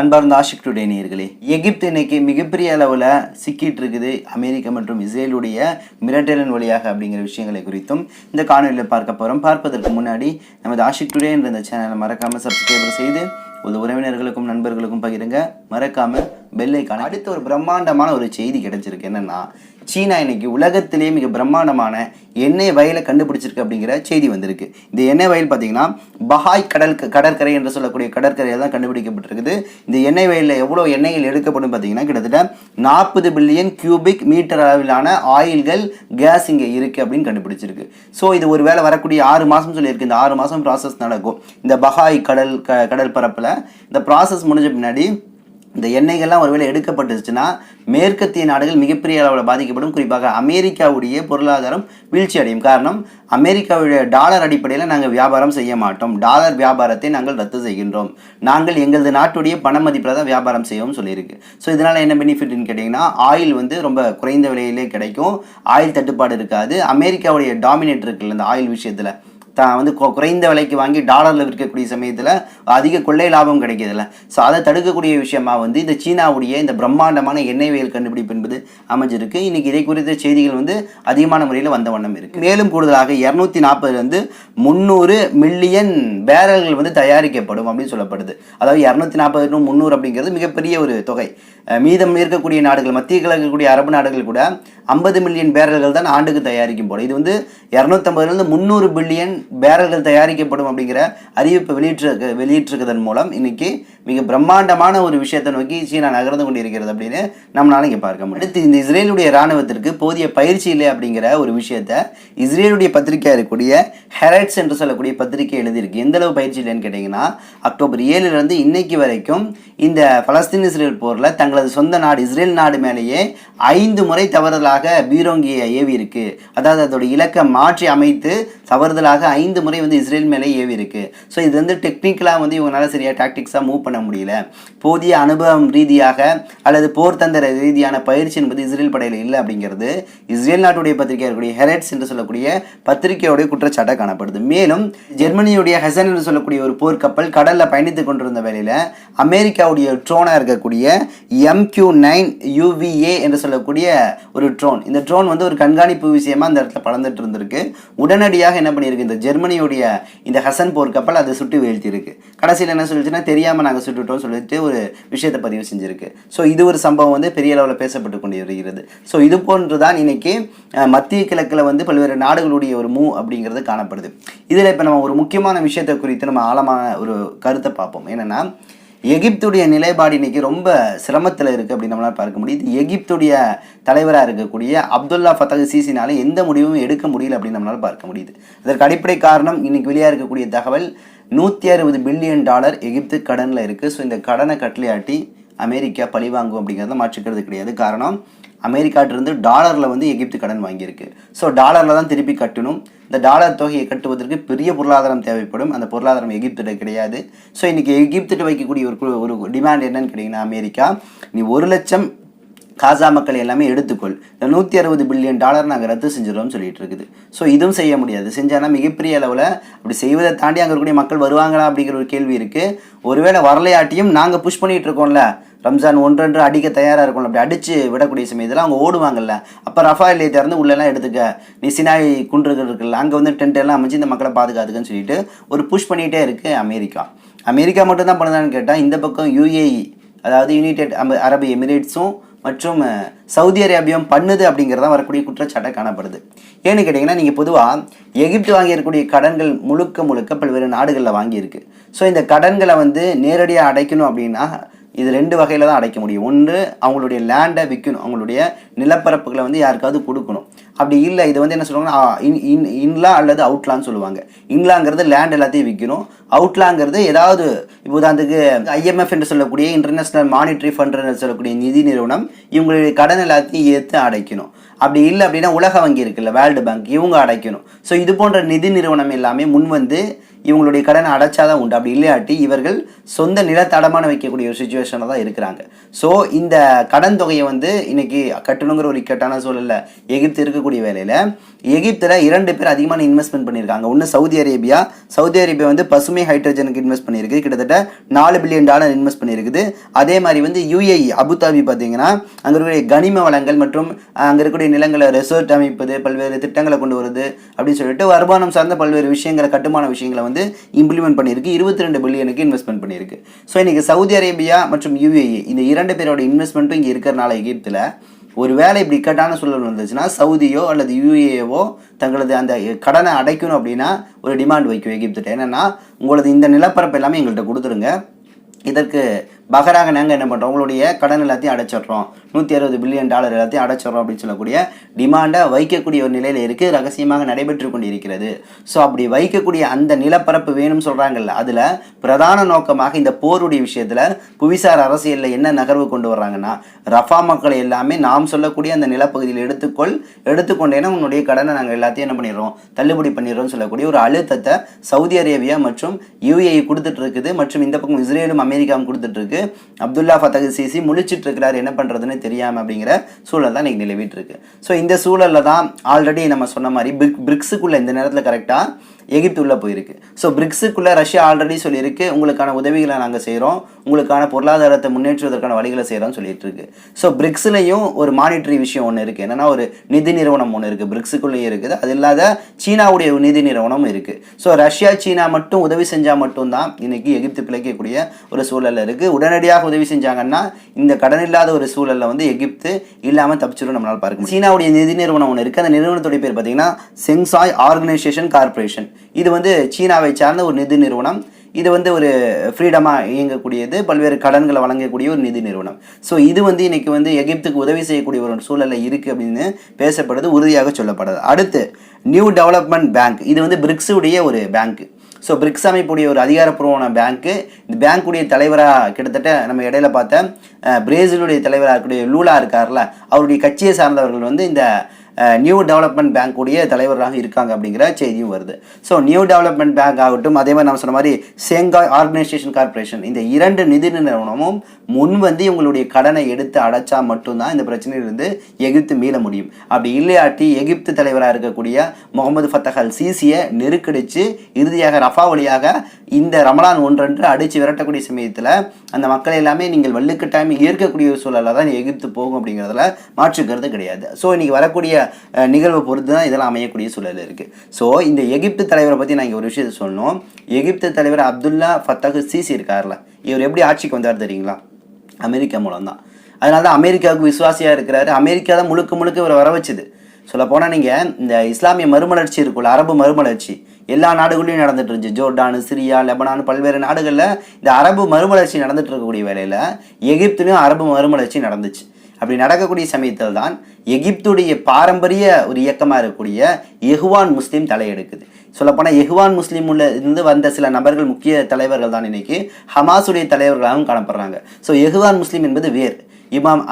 அன்பார்ந்த ஆஷிக் டுடே நேர்களே எகிப்து இன்னைக்கு மிகப்பெரிய அளவில் சிக்கிட்டு இருக்குது. அமெரிக்கா மற்றும் இஸ்ரேலுடைய மிரட்டலின் வழியாக அப்படிங்கிற விஷயங்களை குறித்தும் இந்த காணொலியில் பார்க்க போகிறோம் பார்ப்பதற்கு முன்னாடி நமது ஆஷிக் டுடே என்ற இந்த சேனலை மறக்காமல் சப்ஸ்கிரைபர் செய்து ஒரு உறவினர்களுக்கும் நண்பர்களுக்கும் பகிருங்க. மறக்காமல் பெல்லைக்கான அடுத்த ஒரு பிரம்மாண்டமான ஒரு செய்தி கிடைச்சிருக்கு. என்னென்னா சீனா இன்னைக்கு உலகத்திலேயே மிக பிரம்மாண்டமான எண்ணெய் வயலை கண்டுபிடிச்சிருக்கு அப்படிங்கிற செய்தி வந்திருக்கு. இந்த எண்ணெய் வயல் பார்த்தீங்கன்னா பஹாய் கடல் கடற்கரை என்று சொல்லக்கூடிய கடற்கரையில் தான் கண்டுபிடிக்கப்பட்டிருக்குது. இந்த எண்ணெய் வயலில் எவ்வளோ எண்ணெய்கள் எடுக்கப்படும் பார்த்தீங்கன்னா கிட்டத்தட்ட நாற்பது பில்லியன் கியூபிக் மீட்டர் அளவிலான ஆயில்கள் கேஸ் இங்கே இருக்குது அப்படின்னு கண்டுபிடிச்சிருக்கு. ஸோ இது ஒரு வேலை வரக்கூடிய ஆறு மாதம் சொல்லியிருக்கு. இந்த ஆறு மாதம் ப்ராசஸ் நடக்கும். இந்த பஹாய் கடல் க கடல் பரப்பில் இந்த ப்ராசஸ் முடிஞ்ச பின்னாடி இந்த எண்ணெய்கள்லாம் ஒருவேளை எடுக்கப்பட்டுச்சுன்னா மேற்கத்திய நாடுகள் மிகப்பெரிய அளவில் பாதிக்கப்படும். குறிப்பாக அமெரிக்காவுடைய பொருளாதாரம் வீழ்ச்சி அடையும் காரணம் அமெரிக்காவுடைய டாலர் அடிப்படையில் நாங்கள் வியாபாரம் செய்ய மாட்டோம். டாலர் வியாபாரத்தை நாங்கள் ரத்து செய்கின்றோம். நாங்கள் எங்களது நாட்டுடைய பண மதிப்பில் தான் வியாபாரம் செய்யவும் சொல்லியிருக்கு. ஸோ இதனால் என்ன பெனிஃபிட்னு கேட்டிங்கன்னா ஆயில் வந்து ரொம்ப குறைந்த விலையிலே கிடைக்கும். ஆயில் தட்டுப்பாடு இருக்காது. அமெரிக்காவுடைய டாமினேட் இருக்குல்ல இந்த ஆயில் விஷயத்தில். தான் வந்து கொ- குறைந்த விலைக்கு வாங்கி டாலரில் விற்கக்கூடிய சமயத்தில் அதிக கொள்ளை லாபம் கிடைக்கிறதுல ஸோ அதை தடுக்கக்கூடிய விஷயமா வந்து இந்த சீனாவுடைய இந்த பிரம்மாண்டமான எண்ணெய் வயல் கண்டுபிடிப்பு என்பது அமைஞ்சிருக்கு. இன்றைக்கி இதை குறித்த செய்திகள் வந்து அதிகமான முறையில் வந்த வண்ணம் இருக்கு. மேலும் கூடுதலாக இரநூத்தி நாற்பதுலேருந்து முந்நூறு மில்லியன் பேரல்கள் வந்து தயாரிக்கப்படும் அப்படின்னு சொல்லப்படுது. அதாவது இரநூத்தி நாற்பது முந்நூறு அப்படிங்கிறது மிகப்பெரிய ஒரு தொகை. மீதம் இருக்கக்கூடிய நாடுகள் மத்திய கிழக்கக்கூடிய அரபு நாடுகள் கூட ஐம்பது மில்லியன் பேரல்கள் தான் ஆண்டுக்கு தயாரிக்கும் போல. இது வந்து இரநூத்தம்பதுலேருந்து முந்நூறு பில்லியன் பேரல்கள் தயாரிக்கப்படும் அப்படிங்கிற அறிவிப்பை வெளியிட்டிருக்க வெளியிட்டிருக்கதன் மூலம் இன்னைக்கு மிக பிரம்மாண்டமான ஒரு விஷயத்தை நோக்கி சீனா நகர்ந்து கொண்டிருக்கிறது அப்படின்னு நம்மளால இங்கே பார்க்க முடியும். அடுத்து இந்த இஸ்ரேலுடைய இராணுவத்திற்கு போதிய பயிற்சி இல்லை அப்படிங்கிற ஒரு விஷயத்த இஸ்ரேலுடைய பத்திரிகையாக இருக்கக்கூடிய ஹெரட்ஸ் என்று சொல்லக்கூடிய பத்திரிகை எழுதியிருக்கு. எந்த அளவு பயிற்சி இல்லைன்னு கேட்டிங்கன்னா அக்டோபர் ஏழுலேருந்து இன்னைக்கு வரைக்கும் இந்த பலஸ்தீன் இஸ்ரேல் போரில் தங்களது சொந்த நாடு இஸ்ரேல் நாடு மேலேயே ஐந்து முறை தவறுதலாக பீரோங்கியை ஏவி இருக்கு அதாவது அதோட இலக்கை மாற்றி அமைத்து தவறுதலாக ஐந்து முறை வந்து இஸ்ரேல் மேலே ஏவி இருக்கு ஸோ இது வந்து டெக்னிக்கலாக வந்து இவங்களால சரியாக டாக்டிக்ஸாக மூவ் பண்ண பண்ண முடியல. போதிய அனுபவம் ரீதியாக அல்லது போர் தந்திர ரீதியான பயிற்சி என்பது இஸ்ரேல் படையில் இல்லை அப்படிங்கிறது இஸ்ரேல் நாட்டுடைய பத்திரிகையாளர்களுடைய ஹெரட்ஸ் என்று சொல்லக்கூடிய பத்திரிகையோடைய குற்றச்சாட்டாக காணப்படுது. மேலும் ஜெர்மனியுடைய ஹெசன் என்று சொல்லக்கூடிய ஒரு போர்க்கப்பல் கடலில் பயணித்து கொண்டிருந்த வேளையில் அமெரிக்காவுடைய ட்ரோனாக இருக்கக்கூடிய எம்கியூ நைன் யூவிஏ என்று சொல்லக்கூடிய ஒரு ட்ரோன். இந்த ட்ரோன் வந்து ஒரு கண்காணிப்பு விஷயமா அந்த இடத்துல பறந்துட்டு இருந்திருக்கு. உடனடியாக என்ன பண்ணியிருக்கு? இந்த ஜெர்மனியுடைய இந்த ஹசன் போர்க்கப்பல் அதை சுட்டு வீழ்த்தியிருக்கு. கடைசியில் என்ன சொல்லிச்சுன்னா தெரியாமல் நாங்கள் சுட்டுட்டோம்னு சொல்லிட்டு ஒரு விஷயத்தை பதிவு செஞ்சுருக்கு. ஸோ இது ஒரு சம்பவம் வந்து பெரிய அளவில் பேசப்பட்டு கொண்டு வருகிறது ஸோ இது போன்று தான் இன்னைக்கு மத்திய கிழக்கில் வந்து பல்வேறு நாடுகளுடைய ஒரு மூ அப்படிங்கிறது காணப்படுது. இதில் இப்போ நம்ம ஒரு முக்கியமான விஷயத்தை குறித்து நம்ம ஆழமான ஒரு கருத்தை பார்ப்போம். என்னன்னா எகிப்துடைய நிலைப்பாடு இன்றைக்கி ரொம்ப சிரமத்தில் இருக்குது அப்படின்னு நம்மளால் பார்க்க முடியுது. எகிப்துடைய தலைவராக இருக்கக்கூடிய அப்துல்லா ஃபத்தகு சிசினால எந்த முடிவும் எடுக்க முடியல அப்படின்னு நம்மளால் பார்க்க முடியுது. அதற்கு அடிப்படை காரணம் இன்றைக்கி வெளியாக இருக்கக்கூடிய தகவல் நூற்றி அறுபது பில்லியன் டாலர் எகிப்து கடனில் இருக்குது ஸோ இந்த கடனை கட்டளையாட்டி அமெரிக்கா பழி வாங்கும் அப்படிங்கிறத மாற்றிக்கிறது கிடையாது. காரணம் அமெரிக்காட்டிலிருந்து டாலரில் வந்து எகிப்து கடன் வாங்கியிருக்கு. ஸோ டாலரில் தான் திருப்பி கட்டணும். இந்த டாலர் தொகையை கட்டுவதற்கு பெரிய பொருளாதாரம் தேவைப்படும். அந்த பொருளாதாரம் எகிப்திட்ட கிடையாது. ஸோ இன்றைக்கி எகிப்திட்ட வைக்கக்கூடிய ஒரு கு- ஒரு டிமாண்ட் என்னன்னு கேட்டிங்கன்னா அமெரிக்கா. நீ ஒரு லட்சம் காசா மக்கள் எல்லாமே எடுத்துக்கொள். இந்த நூற்றி அறுபது பில்லியன் டாலர் நாங்கள் ரத்து செஞ்சிடறோம்னு சொல்லிட்டு இருக்குது. ஸோ இதுவும் செய்ய முடியாது. செஞ்சானா மிகப்பெரிய அளவில் அப்படி செய்வதை தாண்டி அங்கே இருக்கக்கூடிய மக்கள் வருவாங்களா அப்படிங்கிற ஒரு கேள்வி இருக்குது ஒருவேளை வரலையாட்டியும் நாங்கள் புஷ் பண்ணிகிட்டு இருக்கோம்ல. ரம்ஜான் ஒன்றொன்று அடிக்க தயாராக இருக்கும்ல. அப்படி அடித்து விடக்கூடிய சமயத்தில் அவங்க ஓடுவாங்கல்ல. அப்போ ரஃபா இல்லையை திறந்து உள்ளெல்லாம் எடுத்துக்க. நீ சினாய் குன்றுகள் இருக்குல்ல அங்கே வந்து டென்ட் எல்லாம் அமைச்சு இந்த மக்களை பாதுகாத்துக்கன்னு சொல்லிட்டு ஒரு புஷ் பண்ணிகிட்டே இருக்குது அமெரிக்கா. அமெரிக்கா மட்டும்தான் பண்ணுதான்னு கேட்டால் இந்த பக்கம் யூஏஇ அதாவது யுனைடெட் அரபு எமிரேட்ஸும் மற்றும் சவுதி அரேபியம் பண்ணுது அப்படிங்கிறதா வரக்கூடிய குற்றச்சாட்டை காணப்படுது. ஏன்னு கேட்டிங்கன்னா நீங்கள் பொதுவாக எகிப்து வாங்கியிருக்கக்கூடிய கடன்கள் முழுக்க முழுக்க பல்வேறு நாடுகளில் வாங்கியிருக்கு. ஸோ இந்த கடன்களை வந்து நேரடியாக அடைக்கணும் அப்படின்னா இது ரெண்டு வகையில் தான் அடைக்க முடியும். ஒன்று அவங்களுடைய லேண்டை விற்கணும் அவங்களுடைய நிலப்பரப்புகளை வந்து யாருக்காவது கொடுக்கணும். அப்படி இல்லை இது வந்து என்ன சொல்லுவாங்கன்னா இன் இன் இன்லா அல்லது அவுட்லான்னு சொல்லுவாங்க. இன்லாங்கிறது லேண்ட் எல்லாத்தையும் விற்கணும். அவுட்லாங்கிறது ஏதாவது இப்போ உதாரணத்துக்கு ஐஎம்எஃப் என்று சொல்லக்கூடிய இன்டர்நேஷ்னல் மானிட்டரி ஃபண்ட் என்று சொல்லக்கூடிய நிதி நிறுவனம் இவங்களுடைய கடன் எல்லாத்தையும் ஏற்று அடைக்கணும். அப்படி இல்லை அப்படின்னா உலக வங்கி இருக்குல்ல வேர்ல்டு பேங்க் இவங்க அடைக்கணும். ஸோ இது போன்ற நிதி நிறுவனம் எல்லாமே முன் வந்து இவங்களுடைய கடனை அடைச்சாதான் உண்டு. அப்படி இல்லையாட்டி இவர்கள் சொந்த நில தடமான வைக்கக்கூடிய ஒரு சுச்சுவேஷனில் தான் இருக்கிறாங்க. ஸோ இந்த கடன் தொகையை வந்து இன்னைக்கு கட்டணுங்கிற ஒரு இக்கட்டான சூழலில் எகிப்து இருக்கக்கூடிய வேலையில் எகிப்தில் இரண்டு பேர் அதிகமான இன்வெஸ்ட்மெண்ட் பண்ணியிருக்காங்க. ஒன்று சவுதி அரேபியா சவுதி அரேபியா வந்து பசுமை ஹைட்ரஜனுக்கு இன்வெஸ்ட் பண்ணியிருக்கு. கிட்டத்தட்ட நாலு பில்லியன் டாலர் இன்வெஸ்ட் பண்ணியிருக்குது. அதே மாதிரி வந்து யூஏஇ அபுதாபி பார்த்தீங்கன்னா அங்கே இருக்கக்கூடிய கனிம வளங்கள் மற்றும் அங்கே இருக்கக்கூடிய நிலங்களை ரெசோர்ட் அமைப்பது பல்வேறு திட்டங்களை கொண்டு வருது அப்படின்னு சொல்லிட்டு வருமானம் சார்ந்த பல்வேறு விஷயங்களை கட்டுமான விஷயங்களை வந்து இம்ப்ளிமெண்ட் பண்ணியிருக்கு. இருபத்தி ரெண்டு பில்லியனுக்கு இன்வெஸ்ட்மெண்ட் பண்ணியிருக்கு. ஸோ இன்னைக்கு சவுதி அரேபியா மற்றும் யுஏஇ இந்த இரண்டு பேரோட இன்வெஸ்ட்மெண்ட்டும் இங்கே இருக்கிறனால எகிப்தில் ஒரு வேலை இப்படி இக்கட்டான சூழல் வந்துச்சுன்னா சவுதியோ அல்லது யுஏஓ தங்களது அந்த கடனை அடைக்கணும் அப்படின்னா ஒரு டிமாண்ட் வைக்கும் எகிப்துட்டு. என்னன்னா உங்களது இந்த நிலப்பரப்பு எல்லாமே எங்கள்கிட்ட கொடுத்துருங்க. இதற்கு பகராக நாங்கள் என்ன பண்ணுறோம் உங்களுடைய கடன் எல்லாத்தையும் அடைச்சிடுறோம். நூற்றி அறுபது பில்லியன் டாலர் எல்லாத்தையும் அடைச்சிடுறோம் அப்படின்னு சொல்லக்கூடிய டிமாண்டை வைக்கக்கூடிய ஒரு நிலையில் இருக்குது ரகசியமாக நடைபெற்று கொண்டு இருக்கிறது ஸோ அப்படி வைக்கக்கூடிய அந்த நிலப்பரப்பு வேணும்னு சொல்கிறாங்கல்ல அதில் பிரதான நோக்கமாக இந்த போருடைய விஷயத்தில் புவிசார் அரசியலில் என்ன நகர்வு கொண்டு வர்றாங்கன்னா ரஃபா மக்களை எல்லாமே நாம் சொல்லக்கூடிய அந்த நிலப்பகுதியில் எடுத்துக்கொள் எடுத்துக்கொண்டேன்னா உன்னுடைய கடனை நாங்கள் எல்லாத்தையும் என்ன பண்ணிடுறோம்? தள்ளுபடி பண்ணிடுறோம்னு சொல்லக்கூடிய ஒரு அழுத்தத்தை சவுதி அரேபியா மற்றும் யுஏஇ கொடுத்துட்டு இருக்குது. மற்றும் இந்த பக்கம் இஸ்ரேலும் அமெரிக்காவும் கொடுத்துட்டு இருக்கு. அப்துல்லா ஃபத்தகு சிசி முழிச்சிட்டு இருக்கிறார் என்ன பண்ணுறதுன்னு தெரியாமல் அப்படிங்கிற சூழல் தான் இன்னைக்கு நிலவிட்டு இருக்கு. ஸோ இந்த சூழலில் தான் ஆல்ரெடி நம்ம சொன்ன மாதிரி பிரிக் பிரிக்ஸுக்குள்ளே இந்த நேரத்தில் கரெக்டாக எகிப்து உள்ளே போயிருக்கு. ஸோ பிரிக்ஸுக்குள்ளே ரஷ்யா ஆல்ரெடி சொல்லியிருக்கு உங்களுக்கான உதவிகளை நாங்கள் செய்கிறோம் உங்களுக்கான பொருளாதாரத்தை முன்னேற்றுவதற்கான வழிகளை செய்கிறோம்னு சொல்லிட்டு இருக்கு ஸோ பிரிக்ஸ்லையும் ஒரு மானிட்டரி விஷயம் ஒன்று இருக்குது என்னன்னா ஒரு நிதி நிறுவனம் ஒன்று இருக்குது பிரிக்ஸுக்குள்ளேயே இருக்குது. அது இல்லாத சீனாவுடைய நிதி நிறுவனமும் இருக்குது ஸோ ரஷ்யா சீனா மட்டும் உதவி செஞ்சால் மட்டும்தான் இன்றைக்கி எகிப்து பிழைக்கக்கூடிய ஒரு சூழல்ல இருக்குது உடனடியாக உதவி செஞ்சாங்கன்னா இந்த கடன் இல்லாத ஒரு சூழலில் வந்து எகிப்து இல்லாமல் தப்பிச்சிடும் நம்மளால் பார்க்க சீனாவுடைய நிதி நிறுவனம் ஒன்று இருக்குது அந்த நிறுவனத்துடைய பேர் பார்த்தீங்கன்னா செங்சாய் ஆர்கனைசேஷன் கார்ப்பரேஷன். இது வந்து சீனாவை சார்ந்த ஒரு நிதி நிறுவனம். இது வந்து ஒரு ஃப்ரீடமாக இயங்கக்கூடியது பல்வேறு கடன்களை வழங்கக்கூடிய ஒரு நிதி நிறுவனம். ஸோ இது வந்து இன்றைக்கி வந்து எகிப்துக்கு உதவி செய்யக்கூடிய ஒரு சூழலில் இருக்குது அப்படின்னு பேசப்படுது உறுதியாக சொல்லப்படுது. அடுத்து நியூ டெவலப்மெண்ட் பேங்க் இது வந்து பிரிக்ஸுடைய ஒரு பேங்க்கு ஸோ பிரிக்ஸ் அமைப்புடைய ஒரு அதிகாரப்பூர்வமான பேங்க்கு இந்த பேங்க்குடைய தலைவராக கிட்டத்தட்ட நம்ம இடையில பார்த்த பிரேசிலுடைய தலைவராக இருக்கக்கூடிய லூலா இருக்கார்ல அவருடைய கட்சியை சார்ந்தவர்கள் வந்து இந்த நியூ டெவலப்மெண்ட் பேங்க்குடைய தலைவராக இருக்காங்க அப்படிங்கிற செய்தியும் வருது. ஸோ நியூ டெவலப்மெண்ட் பேங்க் ஆகட்டும் அதே மாதிரி நம்ம சொன்ன மாதிரி சேங்காய் ஆர்கனைசேஷன் கார்ப்பரேஷன் இந்த இரண்டு நிதி நிறுவனமும் முன் வந்து இவங்களுடைய கடனை எடுத்து அடைச்சா மட்டும்தான் இந்த பிரச்சனையிலிருந்து எகிப்து மீள முடியும். அப்படி இல்லையாட்டி எகிப்து தலைவராக இருக்கக்கூடிய முகமது ஃபத்தஹ் அல் சிசியை நெருக்கடிச்சு இறுதியாக ரஃபா வழியாக இந்த ரமலான் ஒன்றன்று அடித்து விரட்டக்கூடிய சமயத்தில் அந்த மக்களை எல்லாமே நீங்கள் வள்ளுக்கட்டாயமே ஏற்கக்கூடிய சூழலில் தான் எகிப்து போகும் அப்படிங்கிறதுல மாற்றுக்கிறது கிடையாது. ஸோ இன்றைக்கி வரக்கூடிய நிகழ்வை பொறுத்து தான் இதெல்லாம் அமையக்கூடிய சூழல் இருக்குது ஸோ இந்த எகிப்து தலைவரை பற்றி நான் இங்கே ஒரு விஷயத்தை சொல்லணும். எகிப்து தலைவர் அப்துல்லா ஃபத்தகு சிசி இருக்கார்ல இவர் எப்படி ஆட்சிக்கு வந்தார் தெரியுங்களா? அமெரிக்கா மூலம்தான். அதனால தான் அமெரிக்காவுக்கு விசுவாசியாக இருக்கிறாரு. அமெரிக்கா தான் முழுக்க முழுக்க இவரை வர வச்சுது சொல்லப்போனால் நீங்கள் இந்த இஸ்லாமிய மறுமலர்ச்சி இருக்குல்ல அரபு மறுமலர்ச்சி எல்லா நாடுகளையும் நடந்துட்டு இருந்துச்சு. ஜோர்டானு சிரியா லெபனான் பல்வேறு நாடுகளில் இந்த அரபு மறுமலர்ச்சி நடந்துட்டு இருக்கக்கூடிய வேலையில் எகிப்துலேயும் அரபு மறுமலர்ச்சி நடந்துச்சு. அப்படி நடக்கக்கூடிய சமயத்தில் தான் எகிப்துடைய பாரம்பரிய ஒரு இயக்கமாக இருக்கக்கூடிய எஹ்வான் முஸ்லீம் தலையெடுக்குது. சொல்லப்போனால் எஹ்வான் முஸ்லீம் உள்ள இருந்து வந்த சில நபர்கள் முக்கிய தலைவர்கள் தான் இன்னைக்கு ஹமாஸுடைய தலைவர்களாகவும் காணப்படுறாங்க. ஸோ எஹ்வான் முஸ்லீம் என்பது வேர் இமாம்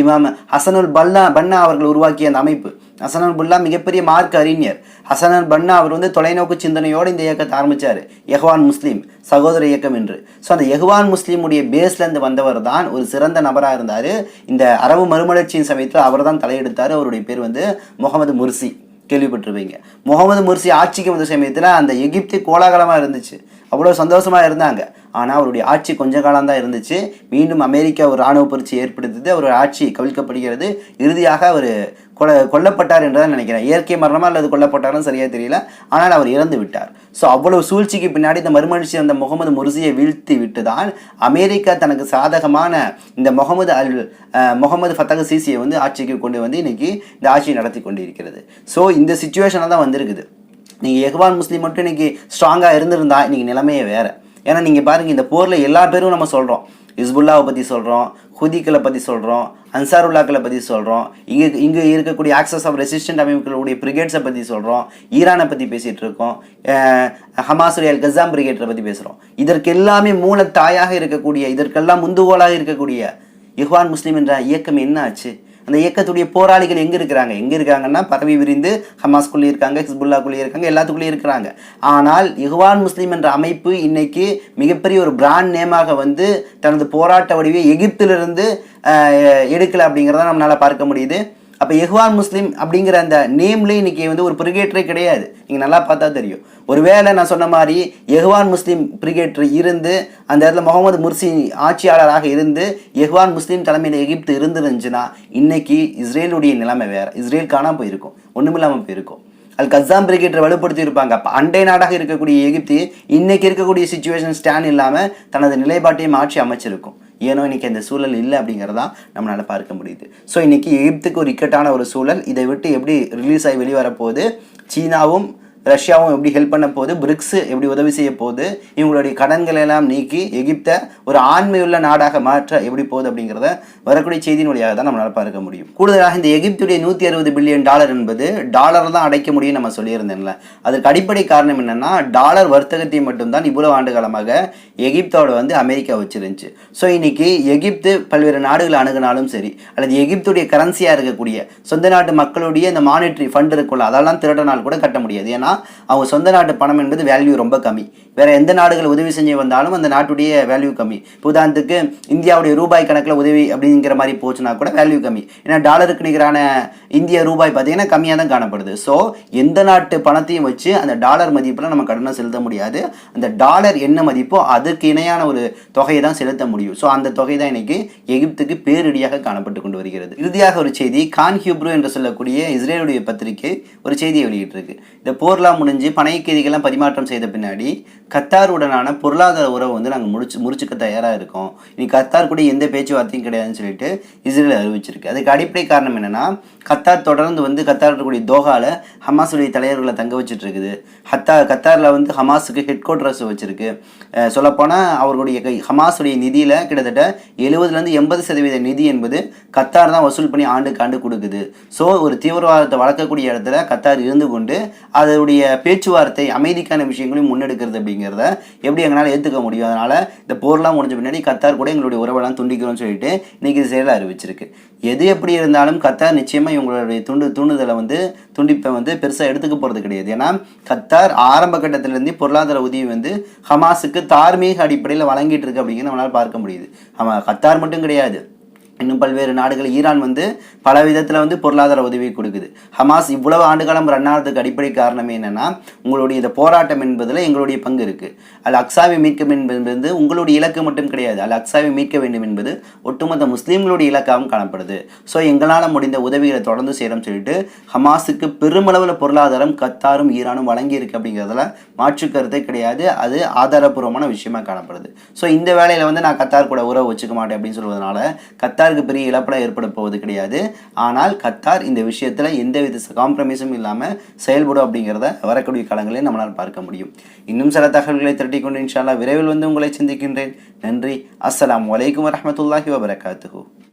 இமாம் ஹசனுல் பல்லா பன்னா அவர்கள் உருவாக்கிய அந்த அமைப்பு. ஹசனுல் புல்லா மிகப்பெரிய மார்க் அறிஞர். ஹசனுல் பன்னா அவர் வந்து தொலைநோக்கு சிந்தனையோடு இந்த இயக்கத்தை ஆரம்பிச்சார். எஹ்வான் முஸ்லீம் சகோதர இயக்கம் என்று. ஸோ அந்த எஹ்வான் முஸ்லீமுடைய பேஸ்லேருந்து வந்தவர் தான் ஒரு சிறந்த நபராக இருந்தார். இந்த அரபு மறுமலர்ச்சியின் சமயத்தில் அவர் தான் தலையெடுத்தார். அவருடைய பேர் வந்து முகமது முர்சி. கேள்விப்பட்டிருப்பீங்க. முகமது முர்சி ஆட்சிக்கு வந்த சமயத்தில் அந்த எகிப்து கோலாகலமாக இருந்துச்சு. அவ்வளோ சந்தோஷமாக இருந்தாங்க. ஆனால் அவருடைய ஆட்சி கொஞ்ச காலம் தான் இருந்துச்சு. மீண்டும் அமெரிக்கா ஒரு இராணுவ புரட்சி ஏற்படுத்தது. அவருடைய ஆட்சி கவிழ்க்கப்படுகிறது. இறுதியாக அவர் கொலை கொல்லப்பட்டார் என்று தான் நினைக்கிறேன். இயற்கை மரணமாக அல்லது கொல்லப்பட்டாரும் சரியாக தெரியல. ஆனால் அவர் இறந்து விட்டார். ஸோ அவ்வளவு சூழ்ச்சிக்கு பின்னாடி இந்த மறுமலர்ச்சி அந்த முகமது முர்சியை வீழ்த்தி விட்டு தான் அமெரிக்கா தனக்கு சாதகமான இந்த முகமது அல் முகமது ஃபத்தக சிசியை வந்து ஆட்சிக்கு கொண்டு வந்து இன்னைக்கு இந்த ஆட்சியை நடத்தி கொண்டு இருக்கிறது ஸோ இந்த சுச்சுவேஷனாக தான் வந்திருக்குது. நீங்கள் எஹ்வான் முஸ்லீம் மட்டும் இன்றைக்கி ஸ்ட்ராங்காக இருந்திருந்தா இன்றைக்கி நிலைமையே வேறு. ஏன்னா நீங்கள் பாருங்கள் இந்த போரில் எல்லா பேரும் நம்ம சொல்கிறோம் இஸ்புல்லாவை பற்றி சொல்கிறோம் ஹுதிக்களை பற்றி சொல்கிறோம் அன்சாருல்லாக்களை பற்றி சொல்கிறோம் இங்கே இங்கே இருக்கக்கூடிய ஆக்சஸ் ஆஃப் ரெசிஸ்டன்ட் அமைப்புகளுடைய பிரிகேட்ஸை பற்றி சொல்கிறோம் ஈரானை பற்றி பேசிகிட்டு இருக்கோம் அஹ் அல் கசாம் பிரிகேட்டை பற்றி பேசுகிறோம் இதற்கு எல்லாமே மூல தாயாக இருக்கக்கூடிய இதற்கெல்லாம் முந்துகோலாக இருக்கக்கூடிய இஹ்வான் முஸ்லீம் என்ற இயக்கம் என்ன ஆச்சு? அந்த இயக்கத்துடைய போராளிகள் எங்கே இருக்கிறாங்க? எங்கே இருக்காங்கன்னா பதவி விரிந்து ஹமாஸ்குள்ளே இருக்காங்க ஹிஸ்புல்லாக்குள்ளே இருக்காங்க எல்லாத்துக்குள்ளேயும் இருக்கிறாங்க. ஆனால் இஹ்வான் முஸ்லீம் என்ற அமைப்பு இன்னைக்கு மிகப்பெரிய ஒரு பிராண்ட் நேமாக வந்து தனது போராட்ட வடிவை எகிப்திலிருந்து எடுக்கலை அப்படிங்கிறத நம்மளால் பார்க்க முடியுது. அப்போ எஹ்வான் முஸ்லீம் அப்படிங்கிற அந்த நேம்லேயே இன்னைக்கு வந்து ஒரு பிரிகேட்டரே கிடையாது. நீங்கள் நல்லா பார்த்தா தெரியும். ஒருவேளை நான் சொன்ன மாதிரி எஹ்வான் முஸ்லீம் பிரிகேட்டர் இருந்து அந்த இடத்துல முகமது முர்சி ஆட்சியாளராக இருந்து எஹ்வான் முஸ்லீம் தலைமையில் எகிப்து இருந்துருந்துச்சுன்னா இன்றைக்கி இஸ்ரேலுடைய நிலைமை வேறு. இஸ்ரேல் காணாம போயிருக்கும். ஒன்றுமில்லாமல் போயிருக்கும். அல் கசாம் பிரிகேட்டரை வலுப்படுத்தி இருப்பாங்க அப்போ அண்டை நாடாக இருக்கக்கூடிய எகிப்து இன்றைக்கி இருக்கக்கூடிய சுச்சுவேஷன் ஸ்டாண்ட் இல்லாமல் தனது நிலைப்பாட்டையும் மாற்றி அமைச்சிருக்கும். ஏனோ இன்றைக்கி அந்த சூழல் இல்லை அப்படிங்கிறதா நம்மளால் பார்க்க முடியுது. ஸோ இன்றைக்கி எகிப்துக்கு ஒரு இக்கட்டான ஒரு சூழல். இதை விட்டு எப்படி ரிலீஸ் ஆகி வெளிவரப்போகுது? சீனாவும் ரஷ்யாவும் எப்படி ஹெல்ப் பண்ண போகுது? பிரிக்ஸ் எப்படி உதவி செய்ய போகுது? இவங்களுடைய கடன்களை எல்லாம் நீக்கி எகிப்தை ஒரு ஆண்மையுள்ள நாடாக மாற்ற எப்படி போகுது அப்படிங்கிறத வரக்கூடிய செய்தியின் வழியாக தான் நம்மளால் பார்க்க முடியும். கூடுதலாக இந்த எகிப்துடைய நூற்றி அறுபது பில்லியன் டாலர் என்பது டாலர் தான் அடைக்க முடியும் நம்ம சொல்லியிருந்தேன்ல. அதற்கு அடிப்படை காரணம் என்னென்னா டாலர் வர்த்தகத்தை மட்டும்தான் இவ்வளவு ஆண்டு காலமாக எகிப்தோட வந்து அமெரிக்கா வச்சிருந்துச்சு. ஸோ இன்னைக்கு எகிப்து பல்வேறு நாடுகளை அணுகினாலும் சரி அல்லது எகிப்துடைய கரன்சியாக இருக்கக்கூடிய சொந்த நாட்டு மக்களுடைய இந்த மானிட்டரி ஃபண்ட் இருக்குள்ள அதெல்லாம் திரட்டினால் கூட கட்ட முடியாது. ஏன்னா அவங்க சொந்த நாட்டு பணம் என்பது வேல்யூ ரொம்ப கம்மி. வேறு எந்த நாடுகள் உதவி செஞ்சு வந்தாலும் அந்த நாட்டுடைய வேல்யூ கம்மி. இப்போ உதாரணத்துக்கு இந்தியாவுடைய ரூபாய் கணக்கில் உதவி அப்படிங்கிற மாதிரி போச்சுன்னா கூட வேல்யூ கம்மி. ஏன்னா டாலருக்கு நிகரான இந்திய ரூபாய் பார்த்தீங்கன்னா கம்மியாக தான் காணப்படுது. ஸோ எந்த நாட்டு பணத்தையும் வச்சு அந்த டாலர் மதிப்பில் நம்ம கடனை செலுத்த முடியாது. அந்த டாலர் என்ன மதிப்போ அதுக்கு இணையான ஒரு தொகையை தான் செலுத்த முடியும். ஸோ அந்த தொகை தான் இன்னைக்கு எகிப்துக்கு பேரிடியாக காணப்பட்டு கொண்டு வருகிறது. இறுதியாக ஒரு செய்தி கான் ஹியூப்ரோ என்று சொல்லக்கூடிய இஸ்ரேலுடைய பத்திரிகை ஒரு செய்தியை வெளியிட்டிருக்கு. இந்த போர்லாம் முடிஞ்சு பணைய கைதிகள்லாம் பரிமாற்றம் செய்த பின்னாடி கத்தாருடனான பொருளாதார உறவை வந்து நாங்கள் முடிச்சு முறிச்சுக்க தயாராக இருக்கோம். இனி கத்தார் கூட எந்த பேச்சுவார்த்தையும் கிடையாதுன்னு சொல்லிட்டு இஸ்ரேல் அறிவிச்சிருக்கு. அதுக்கு அடிப்படை காரணம் என்னென்னா கத்தார் தொடர்ந்து வந்து கத்தார் இருக்கக்கூடிய தோஹாவில் ஹமாஸுடைய தலைவர்களை தங்க வச்சுட்டு இருக்குது ஹத்தா கத்தாரில் வந்து ஹமாஸுக்கு ஹெட் குவார்டர்ஸ் வச்சுருக்கு. சொல்லப்போனால் அவர்களுடைய கை ஹமாஸுடைய நிதியில் கிட்டத்தட்ட எழுபதுலேருந்து எண்பது சதவீத நிதி என்பது கத்தார் தான் வசூல் பண்ணி ஆண்டுக்கு ஆண்டு கொடுக்குது. ஸோ ஒரு தீவிரவாதத்தை வளர்க்கக்கூடிய இடத்துல கத்தார் இருந்து கொண்டு அதனுடைய பேச்சுவார்த்தை அமைதிக்கான விஷயங்களையும் முன்னெடுக்கிறது அப்படிங்க அப்படிங்கிறத எப்படி எங்களால் ஏற்றுக்க முடியும்? அதனால் இந்த போர்லாம் முடிஞ்ச பின்னாடி கத்தார் கூட எங்களுடைய உறவெல்லாம் துண்டிக்கிறோம்னு சொல்லிட்டு இன்னைக்கு செயலை அறிவிச்சிருக்கு. எது எப்படி இருந்தாலும் கத்தார் நிச்சயமாக இவங்களுடைய துண்டு தூண்டுதலை வந்து துண்டிப்பை வந்து பெருசாக எடுத்துக்க போகிறது கிடையாது. ஏன்னா கத்தார் ஆரம்ப கட்டத்திலேருந்தே பொருளாதார உதவி வந்து ஹமாஸுக்கு தார்மீக அடிப்படையில் வழங்கிட்டு இருக்கு அப்படிங்கிறத நம்மளால் பார்க்க முடியுது. ஆமாம் கத்தார் மட்டும் கிடையாது. இன்னும் பல்வேறு நாடுகள் ஈரான் வந்து பல விதத்தில் வந்து பொருளாதார உதவி கொடுக்குது. ஹமாஸ் இவ்வளவு ஆண்டுகாலம் ரன் ஆகிறதுக்கு அடிப்படை காரணம் என்னென்னா உங்களுடைய இந்த போராட்டம் என்பதில் எங்களுடைய பங்கு இருக்குது அல் அக்ஸாவை மீட்கும் என்பது உங்களுடைய இலக்கு மட்டும் கிடையாது. அல் அக்ஸாவை மீட்க வேண்டும் என்பது ஒட்டுமொத்த முஸ்லீம்களுடைய இலக்காகவும் காணப்படுது. ஸோ எங்களால் முடிந்த உதவிகளை தொடர்ந்து செய்கிறோம் சொல்லிட்டு ஹமாஸுக்கு பெருமளவில் பொருளாதாரம் கத்தாரும் ஈரானும் வழங்கி இருக்கு அப்படிங்கிறதுல மாற்று கருத்தே கிடையாது. அது ஆதாரபூர்வமான விஷயமா காணப்படுது. ஸோ இந்த வேலையில் வந்து நான் கத்தார் கூட உறவு வச்சுக்க மாட்டேன் அப்படின்னு சொல்வதனால கத்தாருக்கு பெரிய இழப்பெல்லாம் ஏற்பட போவது கிடையாது. ஆனால் கத்தார் இந்த விஷயத்தில் எந்தவித காம்ப்ரமைஸும் இல்லாமல் செயல்படும் அப்படிங்கிறத வரக்கூடிய காலங்களில் நம்மளால் பார்க்க முடியும். இன்னும் சில தகவல்களை திரட்டி கொண்டு இன்ஷால்லா விரைவில் வந்து உங்களை சிந்திக்கின்றேன். நன்றி. அஸ்லாம் வலைக்கம் வரமத்துல்லாஹி வபரகாத்துஹு.